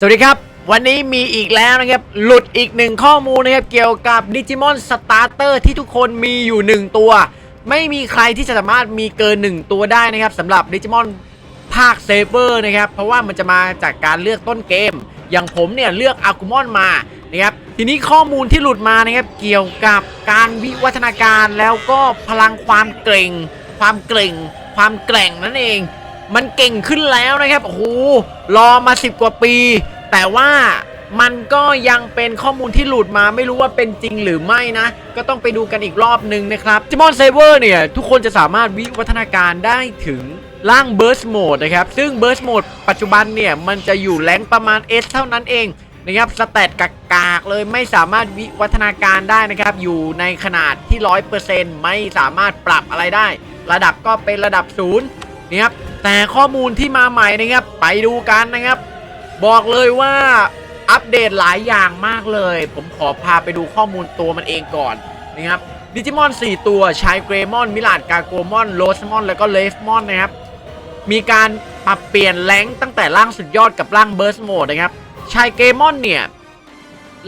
สวัสดีครับ วันนี้มีอีกแล้วนะครับ หลุดอีกหนึ่งข้อมูลนะครับ เกี่ยวกับดิจิมอนสตาร์เตอร์ที่ทุกคนมีอยู่ 1 ตัว ไม่มีใครที่จะสามารถมีเกิน 1 ตัวได้นะครับสำหรับดิจิมอนภาคเซเวอร์นะครับ เพราะว่ามันจะมาจากการเลือกต้นเกม อย่างผมเนี่ยเลือกอากุมอนมานะครับทีนี้ข้อมูลที่หลุดมานะครับเกี่ยวกับการวิวัฒนาการแล้วก็พลังความเกรงความเกรงความแกร่งนั่นเอง มันเก่งขึ้นแล้วนะครับโอ้โหรอมา 10 กว่าปี แต่ว่ามันก็ยังเป็นข้อมูลที่หลุดมาไม่รู้ว่าเป็นจริงหรือไม่นะ ก็ต้องไปดูกันอีกรอบหนึ่งนะครับจิมอนเซเวอร์เนี่ย ทุกคนจะสามารถวิวัฒนาการได้ถึงร่าง Burst Mode นะครับ ซึ่ง Burst Mode ปัจจุบันเนี่ย มันจะอยู่แรงประมาณ S เท่านั้นเองนะครับสแตทกากๆเลยไม่สามารถวิวัฒนาการได้นะครับ อยู่ในขนาดที่ 100%ไม่สามารถปรับอะไรได้ ระดับก็เป็นระดับศูนย์นะครับ แต่ข้อมูลที่มาใหม่นะครับ ไปดูกันนะครับ บอกเลยว่าอัปเดตหลายอย่างมากเลย ผมขอพาไปดูข้อมูลตัวมันเองก่อนนะครับดิจิมอน 4 ตัวชายเกรมอน มิลาดกาโกมอนโรสมอน แล้วก็เลฟมอนนะครับ มีการปรับเปลี่ยนแรงตั้งแต่ร่างสุดยอดกับร่างเบิร์สโหมดนะครับ ชายเกรมอนเนี่ย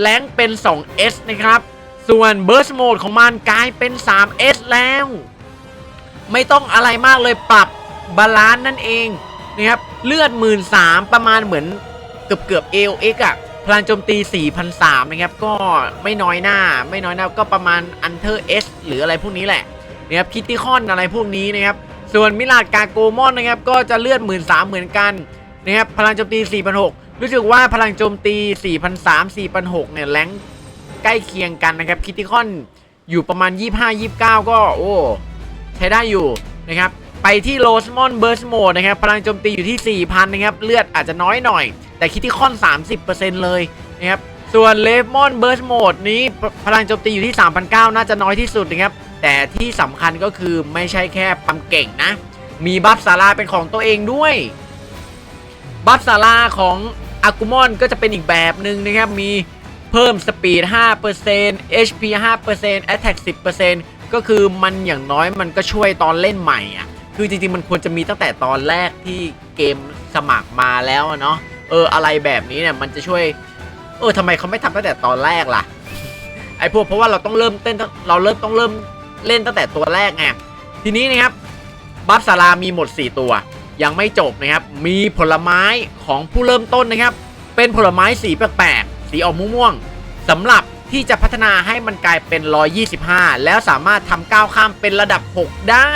แรงเป็น 2S นะครับ ส่วนเบิร์สโหมดของมันกลายเป็น 3S แล้ว ไม่ต้องอะไรมากเลยปรับ บาลานซ์นั่นเองนะครับเลือด 1 3ื่นประมาณเหมือนเกือบเกือบเอลเอ็กอะพลังโจมตี 4,003นะครับ ก็ไม่น้อยหน้าไม่น้อยหน้าก็ประมาณอันเทอร์เอสหรืออะไรพวกนี้แหละนะครับคิตตี้คอนอะไรพวกนี้นะครับ ส่วนมิลาดกาโกมอนนะครับ ก็จะเลือด 1 3ื่นเหมือนกันนะครับพลังโจมตี 4,006 รู้สึกว่าพลังโจมตี 4,003 4,006เนี่ยแรงใกล้เคียงกันนะครับคิตตี้คอนอยู่ประมาณ 25-29 ก็โอ้ใช้ได้อยู่นะครับ ไปที่โรสมอนเบิร์สโหมดนะครับพลังโจมตีอยู่ที่ 4,000 นะครับ เลือดอาจจะน้อยหน่อย แต่คิดที่คอน 30%เลยนะครับ ส่วนเลฟมอนเบิร์สโหมดนี้พลังโจมตีอยู่ที่ 3,900 น่าจะน้อยที่สุดนะครับ แต่ที่สำคัญก็คือไม่ใช่แค่ปั๊มเก่งนะ มีบัฟซาร่าเป็นของตัวเองด้วย บัฟซาร่าของอากุมอนก็จะเป็นอีกแบบหนึ่งนะครับ มีเพิ่มสปีด 5% HP 5% Attack 10%ก็คือมันอย่างน้อยมันก็ช่วยตอนเล่นใหม่อะ คือจริงๆมันควรจะมีตั้งแต่ตอนแรกที่เกมสมัครมาแล้วอะเนาะเอออะไรแบบนี้เนี่ยมันจะช่วย เออทำไมเขาไม่ทำตั้งแต่ตอนแรกล่ะ ไอพวกเพราะว่าเราต้องเริ่มเต้นเราเริ่มต้องเริ่มเล่นตั้งแต่ตัวแรกไงทีนี้นะครับบัฟสารามีหมด 4 ตัว ยังไม่จบนะครับ มีผลไม้ของผู้เริ่มต้นนะครับ เป็นผลไม้สีแปลกๆสีออกม่วงๆสำหรับที่จะพัฒนาให้มันกลายเป็น 125 แล้วสามารถทำก้าวข้ามเป็นระดับ 6 ได้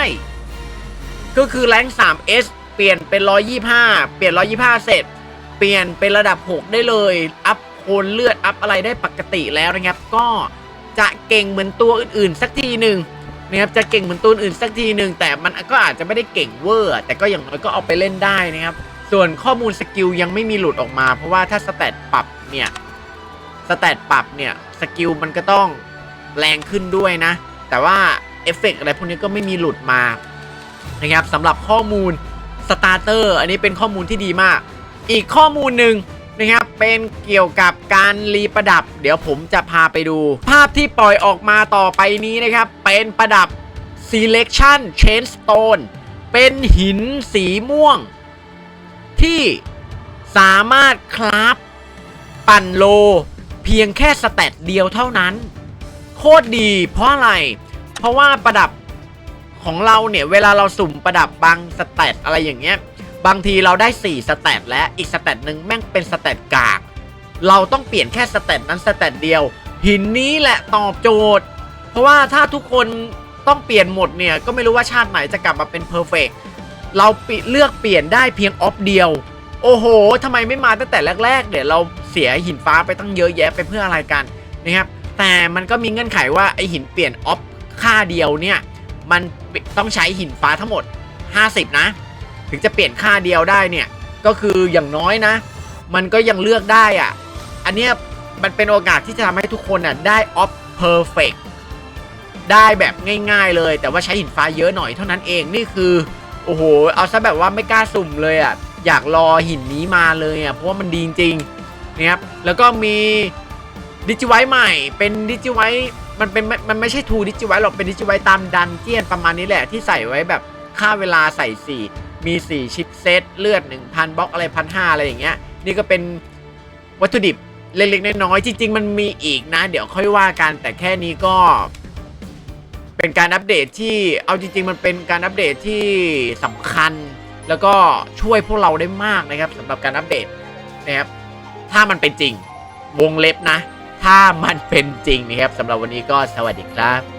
ก็คือแรง 3S เปลี่ยนเป็น 125 เปลี่ยน 125 เสร็จ เปลี่ยนเป็นระดับ 6 ได้เลย อัพโคนเลือด อัพอะไรได้ปกติแล้วนะครับ ก็จะเก่งเหมือนตัวอื่นๆ สักทีหนึ่งนะครับ จะเก่งเหมือนตัวอื่นสักทีหนึ่งแต่มันก็อาจจะไม่ได้เก่งเวอร์ แต่ก็อย่างน้อยก็เอาไปเล่นได้นะครับ ส่วนข้อมูลสกิลยังไม่มีหลุดออกมา เพราะว่าถ้าสแตทปรับเนี่ยสแตทปรับเนี่ยสกิลมันก็ต้องแรงขึ้นด้วยนะ แต่ว่าเอฟเฟกต์อะไรพวกนี้ก็ไม่มีหลุดมา นะครับสำหรับข้อมูลสตาร์เตอร์อันนี้เป็นข้อมูลที่ดีมาก อีกข้อมูลหนึ่งนะครับเป็นเกี่ยวกับการรีประดับ เดี๋ยวผมจะพาไปดู ภาพที่ปล่อยออกมาต่อไปนี้นะครับ เป็นประดับ selection chain stone เป็นหินสีม่วง ที่สามารถคราฟปั่นโล เพียงแค่สแตทเดียวเท่านั้น โคตรดีเพราะอะไร เพราะว่าประดับ ของเราเนี่ยเวลาเราสุ่มประดับบางสแตทอะไรอย่างเงี้ยบางทีเราได้ 4สแตทและอีกสแตทหนึ่งแม่งเป็นสแตทกาก เราต้องเปลี่ยนแค่สแตทนั้นสแตทเดียว หินนี้แหละตอบโจทย์ เพราะว่าถ้าทุกคนต้องเปลี่ยนหมดเนี่ยก็ไม่รู้ว่าชาติไหนจะกลับมาเป็นเพอร์เฟกเราเลือกเปลี่ยนได้เพียงออฟเดียว โอ้โหทำไมไม่มาตั้งแต่แรก ๆ เดี๋ยวเราเสียหินฟ้าไปตั้งเยอะแยะไปเพื่ออะไรกันนะครับแต่มันก็มีเงื่อนไขว่าไอหินเปลี่ยนออฟค่าเดียวเนี่ย มันต้องใช้หินฟ้าทั้งหมด 50 นะ ถึงจะเปลี่ยนค่าเดียวได้เนี่ย ก็คืออย่างน้อยนะ มันก็ยังเลือกได้อะ่ะ อันเนี้ยมันเป็นโอกาสที่จะทำให้ทุกคนอะได้ออฟเพอร์เฟกได้แบบง่ายๆเลย แต่ว่าใช้หินฟ้าเยอะหน่อยเท่านั้นเองนี่คือ โอ้โห เอาซะแบบว่าไม่กล้าสุ่มเลยอะ อยากรอหินนี้มาเลยอะ เพราะว่ามันดีจริงนะครับ แล้วก็มีดิจิไวใหม่เป็นดิจิไว มันเป็นมันไม่ใช่ทูดิจิไวหรอกเป็นดิจิไวตามดันเจียนประมาณนี้แหละที่ใส่ไว้แบบค่าเวลาใส่ 4 มี 4 ชิปเซตเลือด 1,000บล็อกอะไรพันห้าอะไรอย่างเงี้ย นี่ก็เป็นวัตถุดิบเล็กๆน้อยๆจริง ๆ มันมีอีกนะ เดี๋ยวค่อยว่ากันแต่แค่นี้ก็ เป็นการอัปเดตที่เอาจริง ๆ มันเป็นการอัปเดตที่สำคัญ แล้วก็ช่วยพวกเราได้มากนะครับสำหรับการอัปเดตนะครับถ้ามันเป็นจริงวงเล็บนะ ถ้ามันเป็นจริงนะครับสำหรับวันนี้ก็สวัสดีครับ